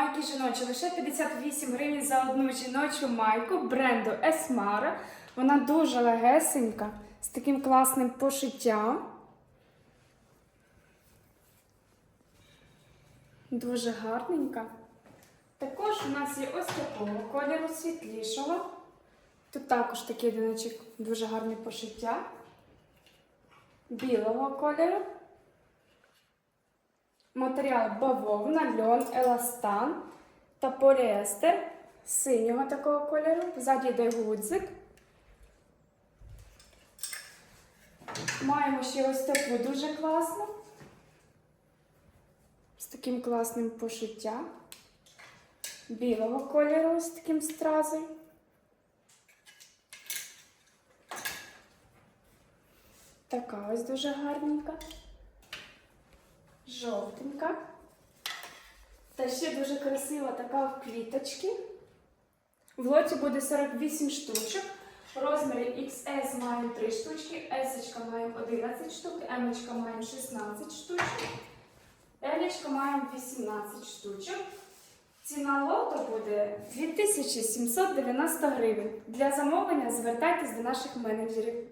Майки жіночі лише 58 гривень за одну жіночу майку бренду Esmara. Вона дуже легесенька, з таким класним пошиттям. Дуже гарненька. Також у нас є ось такого кольору світлішого. Тут також такий одиночок дуже гарне пошиття. Білого кольору. Матеріал бавовна, льон, еластан та поліестер синього такого кольору. Ззаді йде гудзик. Маємо ще ось таку дуже класну. З таким класним пошиттям. Білого кольору з таким стразом. Така ось дуже гарненька. Жовтенька. Та ще дуже красива така в квіточки. В лоті буде 48 штучок. Розмірі XS маємо 3 штучки, S маємо 11 штук, M маємо 16 штучок, L маємо 18 штучок. Ціна лоту буде 2790 гривень. Для замовлення звертайтесь до наших менеджерів.